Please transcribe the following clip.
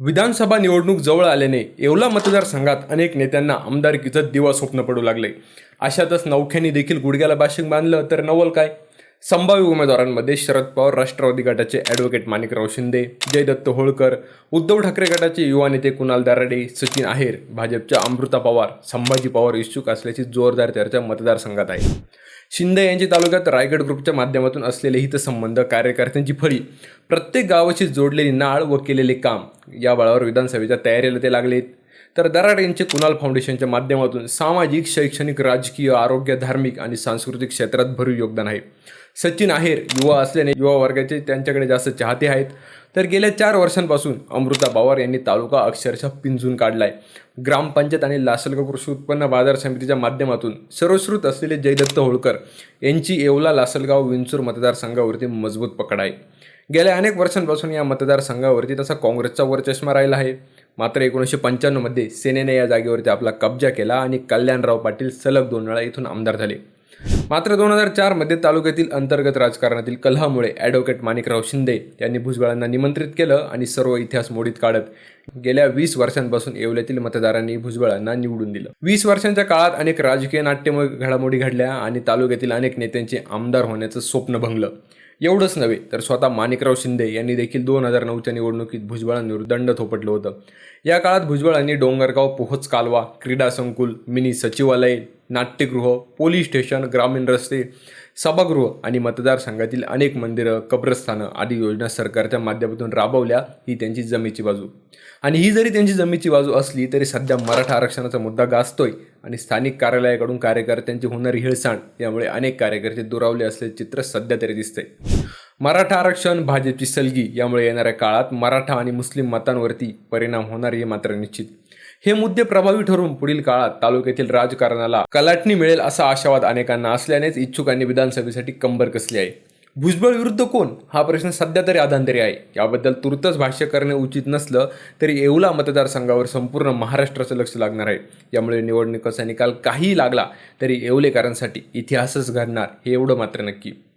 विधानसभा निवडणूक जवळ आल्याने येवला मतदारसंघात अनेक नेत्यांना आमदारकीचं दिवा स्वप्न पडू लागले. अशातच नौख्यांनी देखील गुडघ्याला बाशिंग बांधलं तर नवल काय? संभाव्य उमेदवारांमध्ये शरद पवार राष्ट्रवादी गटाचे ॲडव्होकेट माणिकराव शिंदे जयदत्त होळकर उद्धव ठाकरे गटाचे युवा नेते कुणाल दाराडे सचिन आहेर भाजपच्या अमृता पवार संभाजी पवार इच्छुक असल्याची जोरदार चर्चा मतदारसंघात आहे. शिंदे यांच्या तालुक्यात रायगड ग्रुपच्या माध्यमातून असलेले हितसंबंध कार्यकर्त्यांची फळी प्रत्येक गावाशी जोडलेली नाळ व केलेले काम या बळावर विधानसभेच्या तयारीला ते लागलेत. तर दराड यांचे कुणाल फाउंडेशनच्या माध्यमातून सामाजिक शैक्षणिक राजकीय आरोग्य धार्मिक आणि सांस्कृतिक क्षेत्रात भरीव योगदान आहे. सचिन आहेर युवा असल्याने युवा वर्गाचे त्यांच्याकडे जास्त चाहते आहेत. तर गेल्या चार वर्षांपासून अमृता पवार यांनी तालुका अक्षरशः पिंजून काढलाय. ग्रामपंचायत आणि लासलगाव कृषी उत्पन्न बाजार समितीच्या माध्यमातून सर्वश्रुत असलेले जयदत्त होळकर यांची येवला लासलगाव विंचूर मतदारसंघावरती मजबूत पकड आहे गेल्या अनेक वर्षांपासून या मतदारसंघावरती तसा काँग्रेसचा वरचष्मा राहिला आहे. मात्र एकोणीसशे पंच्याण्णवमध्ये सेनेने या जागेवरती आपला कब्जा केला आणि कल्याणराव पाटील सलग दोन वेळा इथून आमदार झाले. मात्र दोन हजार चारमध्ये तालुक्यातील अंतर्गत राजकारणातील कलहामुळे ॲडव्होकेट माणिकराव शिंदे यांनी भुजबळांना निमंत्रित केलं आणि सर्व इतिहास मोडीत काढत गेल्या वीस वर्षांपासून येवल्यातील मतदारांनी भुजबळांना निवडून दिलं. वीस वर्षांच्या काळात अनेक राजकीय नाट्यमय घडामोडी घडल्या आणि तालुक्यातील अनेक नेत्यांचे आमदार होण्याचं स्वप्न भंगलं. एवढंच नव्हे तर स्वतः माणिकराव शिंदे यांनी देखील दोन हजार नऊच्या निवडणुकीत भुजबळांवर दंड थोपटलं होतं. या काळात भुजबळांनी डोंगरगाव पोहोच कालवा क्रीडा संकुल मिनी सचिवालय नाट्यगृह पोलीस स्टेशन ग्रामीण रस्ते सभागृह आणि मतदारसंघातील अनेक मंदिरं कब्रस्थानं आदी योजना सरकारच्या माध्यमातून राबवल्या ही त्यांची जमेची बाजू. आणि ही जरी त्यांची जमेची बाजू असली तरी सध्या मराठा आरक्षणाचा मुद्दा गाजतोय आणि स्थानिक कार्यालयाकडून कार्यकर्त्यांची होणारी हिळसाण यामुळे अनेक कार्यकर्ते दुरावले असल्याचे चित्र सध्या तरी दिसतंय. मराठा आरक्षण भाजपची सलगी यामुळे येणाऱ्या काळात मराठा आणि मुस्लिम मतांवरती परिणाम होणार हे मात्र निश्चित. हे मुद्दे प्रभावी ठरून पुढील काळात तालुक्यातील राजकारणाला कलाटणी मिळेल असा आशावाद अनेकांना असल्यानेच इच्छुकांनी विधानसभेसाठी कंबर कसली आहे? भुजबळ विरुद्ध कोण? हा प्रश्न सध्या तरी आधांतरी आहे. याबद्दल तुर्तच भाष्य करणे उचित नसलं तरी येवला मतदारसंघावर संपूर्ण महाराष्ट्राचं लक्ष लागणार आहे. यामुळे निवडणुकीचा निकाल काहीही लागला तरी येवलेकरांसाठी इतिहासच घडणार हे एवढं मात्र नक्की.